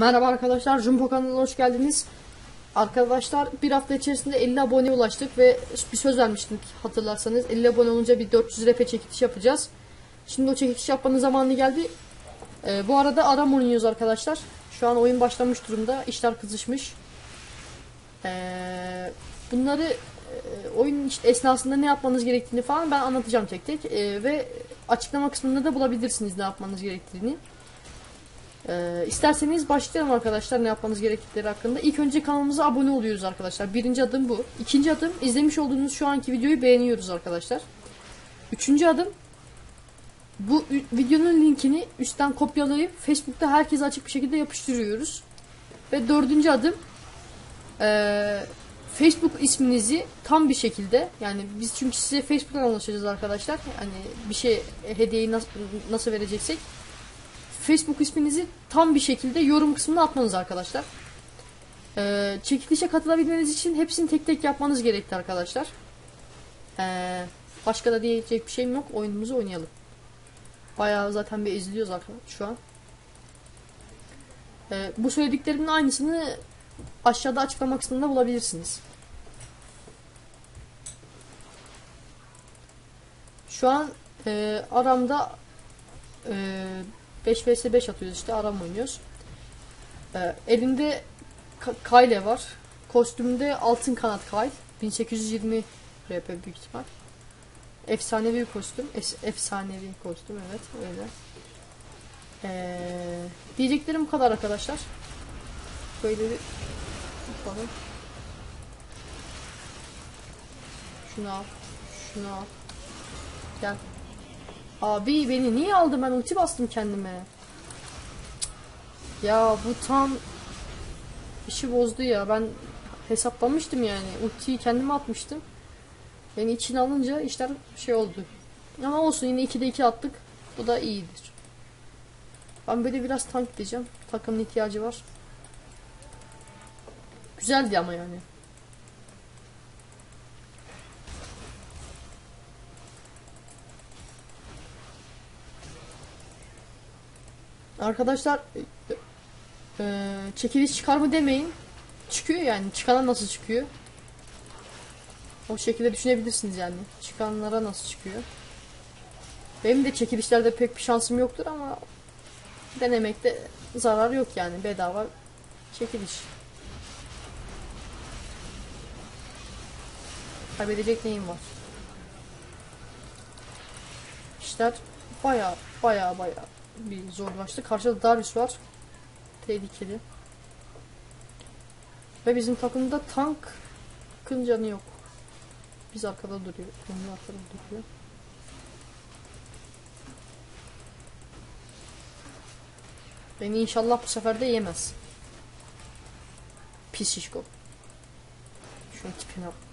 Merhaba arkadaşlar, Jumbo kanalına hoş geldiniz. Arkadaşlar bir hafta içerisinde 50 aboneye ulaştık ve bir söz vermiştik hatırlarsanız. 50 abone olunca bir 400 RP çekiliş yapacağız. Şimdi o çekiliş yapmanın zamanı geldi. Ee, bu arada aram oynuyoruz arkadaşlar. Şu an oyun başlamış durumda, işler kızışmış. Ee, bunları e, oyun esnasında ne yapmanız gerektiğini falan ben anlatacağım tek tek. Ee, ve açıklama kısmında da bulabilirsiniz ne yapmanız gerektiğini. Ee, isterseniz başlayalım arkadaşlar ne yapmanız gerektikleri hakkında. İlk önce kanalımıza abone oluyoruz arkadaşlar. Birinci adım bu. İkinci adım izlemiş olduğunuz şu anki videoyu beğeniyoruz arkadaşlar. Üçüncü adım bu videonun linkini üstten kopyalayıp Facebook'ta herkese açık bir şekilde yapıştırıyoruz. Ve dördüncü adım ee, Facebook isminizi tam bir şekilde yani biz çünkü size Facebook'tan anlaşacağız arkadaşlar. Hani bir şey hediyeyi nasıl, nasıl vereceksek Facebook isminizi tam bir şekilde yorum kısmına atmanız arkadaşlar. Ee, çekilişe katılabilmeniz için hepsini tek tek yapmanız gerekti arkadaşlar. Ee, başka da diyecek bir şeyim yok. Oyunumuzu oynayalım. Bayağı zaten bir arkadaşlar şu an. Ee, bu söylediklerimin aynısını aşağıda açıklama kısmında bulabilirsiniz. Şu an e, aramda e, 5 vs 5 atıyoruz işte aram oynuyoruz. Ee, elinde Kyle var. Kostümde altın kanat Kyle. 1820 RP büyük ihtimal. Efsanevi bir kostüm. Es efsanevi kostüm evet öyle. Ee, diyeceklerim bu kadar arkadaşlar. Böyle bir bakalım. Şunu al. Şunu al. Gel. Abi beni niye aldı ben ulti bastım kendime. Ya bu tam işi bozdu ya ben hesaplamıştım yani ultiyi kendime atmıştım. Beni içine alınca işler şey oldu. Ama olsun yine 2'de 2 attık. Bu da iyidir. Ben böyle biraz tank diyeceğim. Takımın ihtiyacı var. Güzeldi ama yani. Arkadaşlar e, e, çekiliş çıkar mı demeyin. Çıkıyor yani. Çıkana nasıl çıkıyor? O şekilde düşünebilirsiniz yani. Çıkanlara nasıl çıkıyor? Benim de çekilişlerde pek bir şansım yoktur ama denemekte zarar yok yani. Bedava çekiliş. Kaybedecek neyim var? İşler baya baya baya bir zorlaştı. Karşıda Darius var. Tehlikeli. Ve bizim takımda tank canı yok. Biz arkada duruyor. Onlar arkada duruyor. Beni inşallah bu sefer de yemez. Pis şişko. Şunun tipine bak.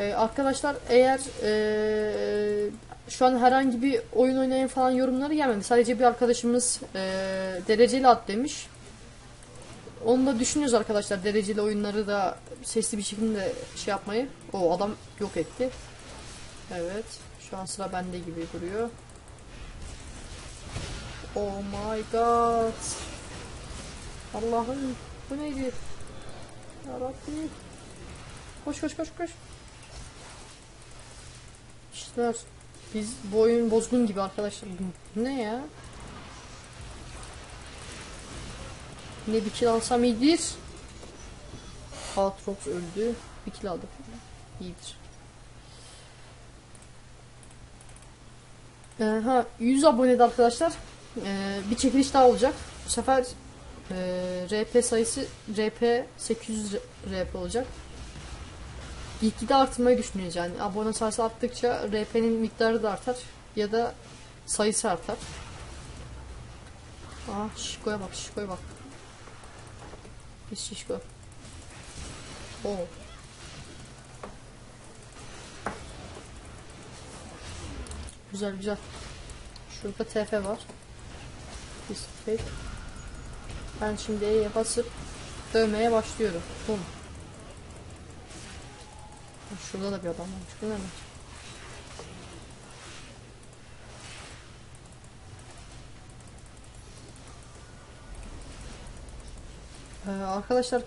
Ee, arkadaşlar eğer ee, şu an herhangi bir oyun oynayın falan yorumları gelmedi. Sadece bir arkadaşımız e, dereceli at demiş. Onu da düşünüyoruz arkadaşlar dereceli oyunları da sesli bir şekilde şey yapmayı. O adam yok etti. Evet. Şu an sıra bende gibi duruyor. Oh my god. Allah'ım bu neydi? Yarabbim. Koş koş koş koş. İşler. Biz bu oyun bozgun gibi arkadaşlar. Ne ya? Ne bir kill alsam iyidir. Aatrox öldü. Bir kill aldık. İyidir. Ee, ha 100 abonede arkadaşlar. Ee, bir çekiliş daha olacak. Bu sefer e, RP sayısı RP 800 RP olacak. Gitgide artmayı düşünüyoruz yani. Abone sayısı arttıkça RP'nin miktarı da artar ya da sayısı artar. Aa şişkoya bak şişkoya bak. Bir şişko. Oo. Güzel güzel. Şurada TF var. Ben şimdi E'ye basıp dövmeye başlıyorum. Bum. Şurada da bir adam varmış. Bu ne? Ee, arkadaşlar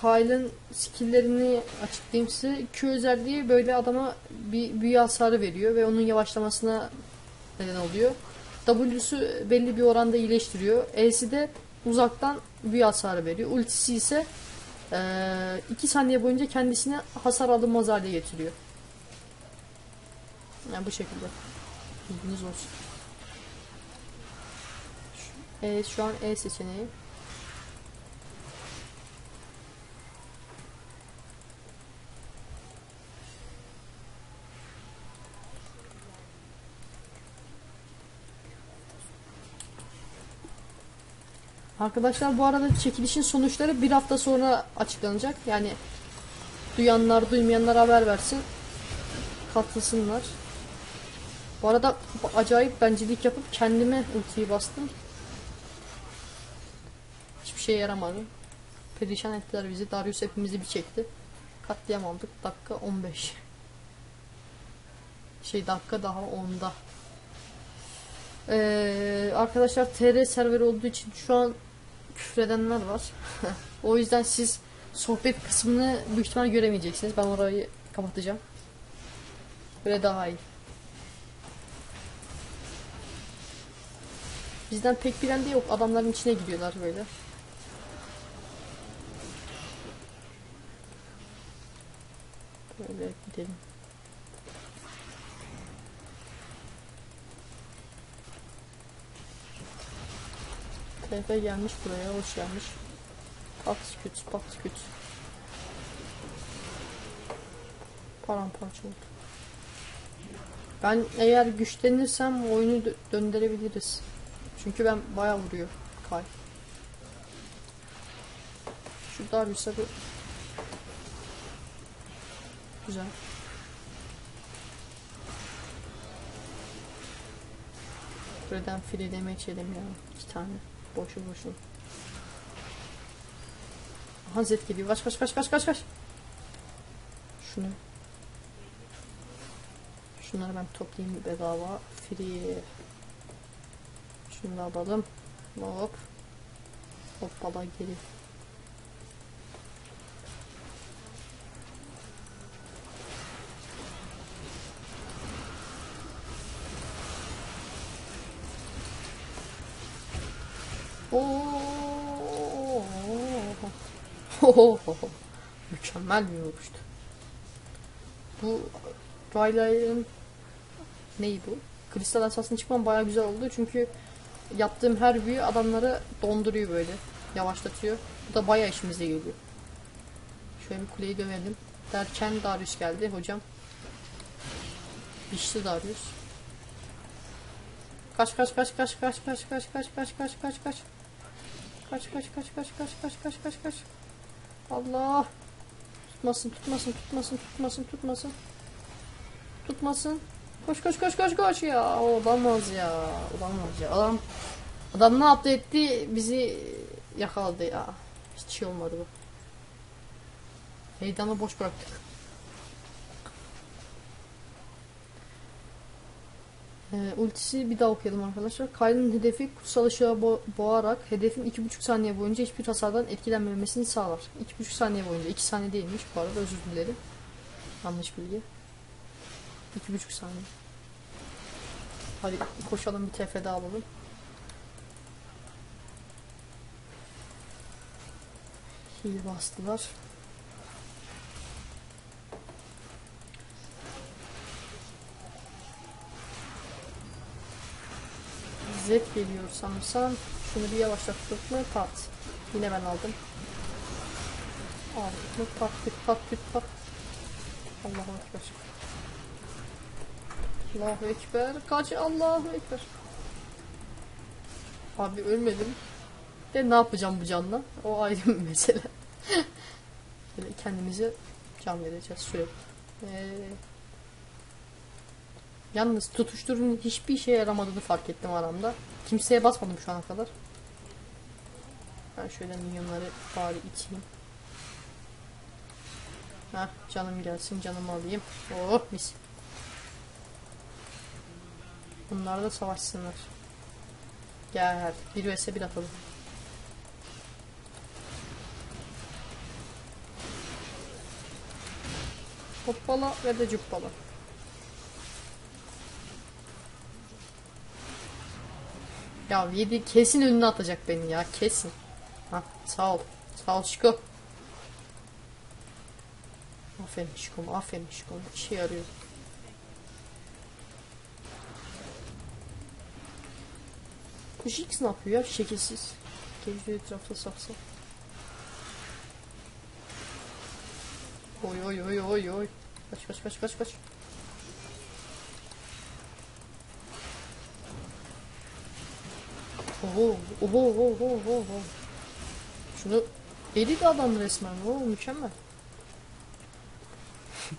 Kyle'ın skill'lerini açıklayayım size. Q özelliği böyle adama bir büyü hasarı veriyor ve onun yavaşlamasına neden oluyor. W'su belli bir oranda iyileştiriyor. E'si de uzaktan büyü hasarı veriyor. Ultisi ise 2 saniye boyunca kendisine hasar alınmaz hale getiriyor. Yani bu şekilde. Bilginiz olsun. Evet şu an E seçeneği. Arkadaşlar bu arada çekilişin sonuçları bir hafta sonra açıklanacak. Yani duyanlar duymayanlar haber versin. Katılsınlar. Bu arada acayip bencilik yapıp kendime ultiyi bastım. Hiçbir şeye yaramadı. Perişan ettiler bizi. Darius hepimizi bir çekti. Katliam aldık. Dakika 15. Şey dakika daha 10'da. Ee, arkadaşlar TR server olduğu için şu an küfredenler var. o yüzden siz sohbet kısmını büyük ihtimal göremeyeceksiniz. Ben orayı kapatacağım. Böyle daha iyi. Bizden pek bilen de yok. Adamların içine gidiyorlar böyle. Böyle gidelim. TF gelmiş buraya. Hoş gelmiş. Patküt, patküt. Paramparça oldu. Ben eğer güçlenirsem oyunu dö döndürebiliriz. Çünkü ben bayağı vuruyor Kay. Şu Darius'a bir Güzel. Buradan freeleme içelim ya. iki tane. Boşu boşu. Aha Zed geliyor. Kaç kaç kaç kaç kaç kaç. Şunu. Şunları ben toplayayım bedava. Free. Şunu da alalım. Hop. Hoppala geri. Oo. Mükemmel bir vuruştu. Bu Rylay'ın neyi bu? Kristal esasına çıkmam baya güzel oldu çünkü yaptığım her büyü adamları donduruyor böyle. Yavaşlatıyor. Bu da baya işimize geliyor. Şöyle bir kuleyi dövelim. Derken Darius geldi hocam. Biçti Darius. Kaç kaç kaç kaç kaç kaç kaç kaç kaç kaç kaç kaç Kaç kaç kaç kaç kaç kaç kaç kaç kaç Allah. Tutmasın tutmasın tutmasın tutmasın tutmasın. Tutmasın. Koş koş koş koş koş. Ya olamaz ya olamaz ya. Adam adam ne yaptı etti? Bizi yakaladı ya. Hiç şey olmadı bu. Meydanı boş bıraktık Ee, ultisi bir daha okuyalım arkadaşlar. Kyle'ın hedefi kutsal ışığa bo boğarak hedefin 2,5 saniye boyunca hiçbir hasardan etkilenmemesini sağlar. 2,5 saniye boyunca. 2 saniye değilmiş bu arada özür dilerim. Yanlış bilgi. 2,5 saniye. Hadi koşalım bir TF daha alalım. Heal bastılar. Z geliyor sanırsam. Şunu bir yavaşlattık mı? Pat. Yine ben aldım. Aldık mı? Pat küt pat küt pat. Allahu Ekber. Allahu Ekber. Kaç Allahu Ekber. Abi ölmedim. De ne yapacağım bu canla? O ayrı bir mesele. Böyle kendimize can vereceğiz sürekli. Ee, Yalnız tutuşturunun hiçbir işe yaramadığını fark ettim aramda. Kimseye basmadım şu ana kadar. Ben şöyle minyonları bari iteyim. Heh, canım gelsin canımı alayım. Oh mis. Bunlar da savaşsınlar. Gel bir vs bir atalım. Hoppala ve de cuppala. Ya yedi kesin önüne atacak beni ya kesin. Ha sağ ol. Sağ ol Şiko. Aferin Şiko'm aferin Şiko'm. İşe yarıyor. Kuş X ne yapıyor ya şekilsiz. Geziyor etrafta saksa. Oy oy oy oy oy. Kaç kaç kaç kaç kaç. Oho oho oho oho oho. Şunu elit adam resmen. Oo mükemmel.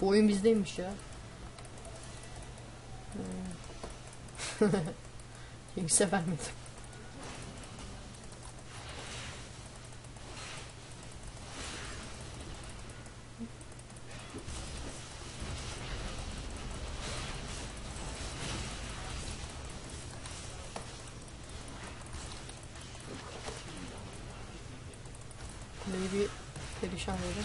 Bu oyun bizdeymiş ya. Hmm. Kimse vermedi. Kuleyi bir perişan edin.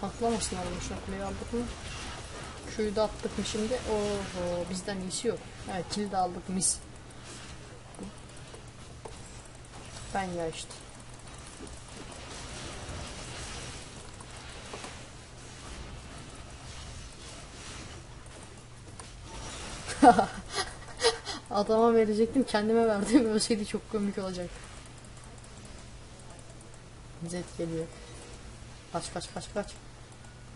Patlamasınlar bu kuleyi aldık mı? Şuyu da attık mı şimdi? Oho bizden iyisi yok. Evet kill de aldık mis. Ben ya işte. Adama verecektim kendime verdim ölseydi çok komik olacak. Zed geliyor. Kaç kaç kaç kaç.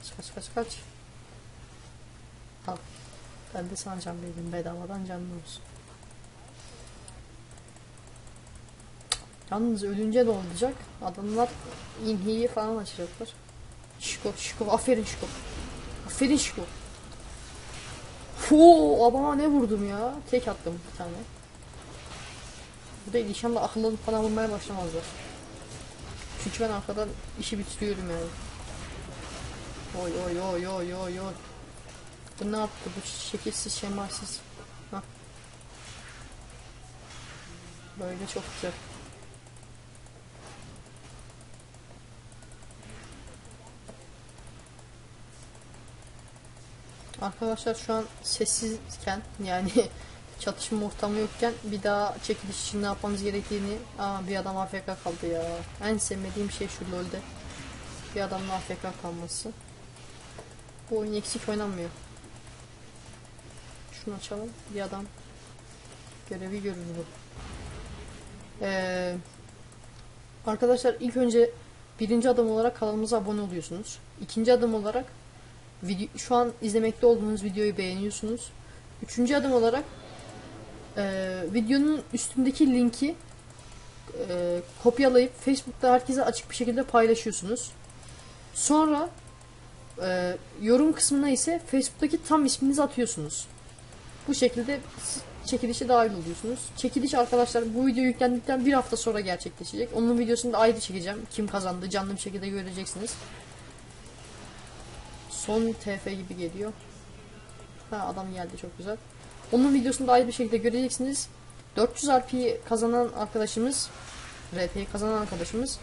Kaç kaç kaç kaç. Al. Ben de sana can vereyim bedavadan canlı olsun. Yalnız ölünce ne olacak? Adamlar inhiyi falan açacaklar. Şiko, şiko, aferin şiko. Aferin şiko. Foo, adama ne vurdum ya? Tek attım bir tane. Bu da inşallah akıllı falan vurmaya başlamazlar. Çünkü ben arkadan işi bitiriyorum yani. Oy oy oy oy oy oy. Bu ne yaptı bu şekilsiz şemalsiz. Hah. Böyle çok güzel. Arkadaşlar şu an sessizken yani çatışma ortamı yokken bir daha çekiliş için ne yapmamız gerektiğini aa bir adam AFK kaldı ya. En sevmediğim şey şu LoL'de. Bir adamın AFK kalması. Bu oyun eksik oynanmıyor. Şunu açalım. Bir adam görevi görür bu. Ee, arkadaşlar ilk önce birinci adım olarak kanalımıza abone oluyorsunuz. İkinci adım olarak video, şu an izlemekte olduğunuz videoyu beğeniyorsunuz. Üçüncü adım olarak e, videonun üstündeki linki e, kopyalayıp Facebook'ta herkese açık bir şekilde paylaşıyorsunuz. Sonra e, yorum kısmına ise Facebook'taki tam isminizi atıyorsunuz. Bu şekilde çekilişe dahil oluyorsunuz. Çekiliş arkadaşlar bu video yüklendikten bir hafta sonra gerçekleşecek. Onun videosunu da ayrı çekeceğim. Kim kazandı canlı bir şekilde göreceksiniz. Son TF gibi geliyor. Ha adam geldi çok güzel. Onun videosunu da ayrı bir şekilde göreceksiniz. 400 RP kazanan arkadaşımız RP'yi kazanan arkadaşımız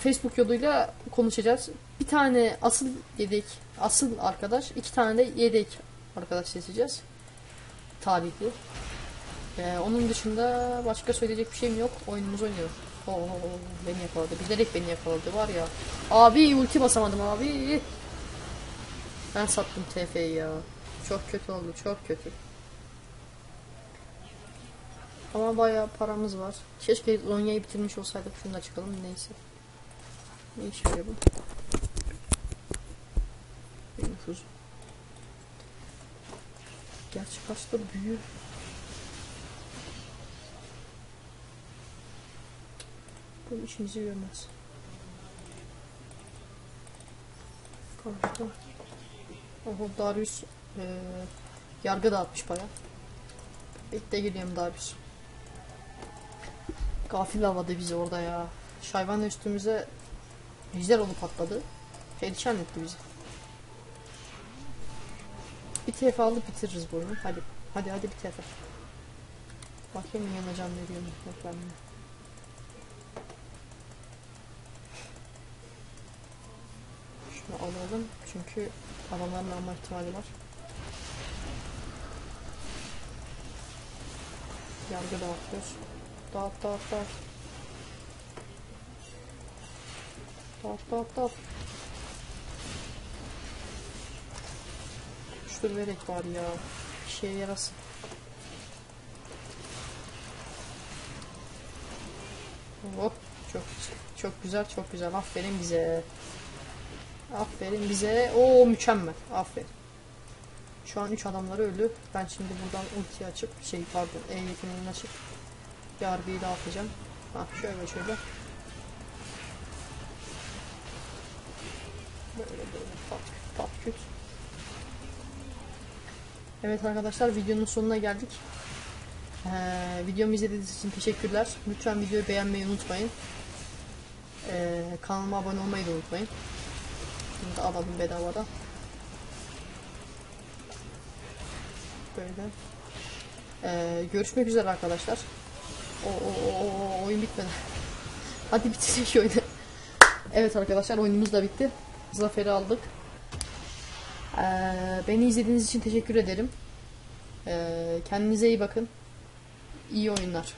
Facebook yoluyla konuşacağız. Bir tane asıl yedek, asıl arkadaş, iki tane de yedek arkadaş seçeceğiz. Talihli. Ee, onun dışında başka söyleyecek bir şeyim yok. Oyunumuzu oynuyor. Oo, beni yakaladı. Bilerek beni yakaladı var ya. Abi ulti basamadım abi. Ben sattım TF'yi ya. Çok kötü oldu. Çok kötü. Ama bayağı paramız var. Keşke Zonya'yı bitirmiş olsaydık. Şunu da çıkalım. Neyse. Ne işe yarıyor bu? Bir nüfuz. Gerçi kaçta büyür. Bu işimizi görmez. Karşıda. Oho Darius ee, yargı dağıtmış baya. Bekle geliyorum Darius. Gafil havladı bizi orada ya. Şayvan üstümüze güzel olup patladı. Perişan etti bizi. Bir TF alıp bitiririz bu oyunu. Hadi. Hadi hadi bir TF. Bakayım yana can veriyor mu? Yok vermiyor. kaldıralım. Çünkü adamların alma ihtimali var. Yargı dağıtıyoruz. Dağıt dağıt dağıt. Dağıt dağıt dağıt. Şurada verek var ya. Bir şeye yarasın. Hop. Çok çok güzel çok güzel. Aferin bize. Aferin bize. Oo mükemmel. Aferin. Şu an 3 adamları öldü. Ben şimdi buradan ulti açıp şey pardon E yeteneğini açıp yargıyı dağıtacağım. Ha şöyle şöyle. Böyle böyle pat pat küt. Evet arkadaşlar videonun sonuna geldik. Ee, videomu izlediğiniz için teşekkürler. Lütfen videoyu beğenmeyi unutmayın. Ee, kanalıma abone olmayı da unutmayın. Bunu da alalım bedavadan. Böyle. Ee, görüşmek üzere arkadaşlar. Oyun bitmedi. Hadi bitirin şu oyunu. Evet arkadaşlar oyunumuz da bitti. Zaferi aldık. Ee, beni izlediğiniz için teşekkür ederim. Ee, kendinize iyi bakın. İyi oyunlar.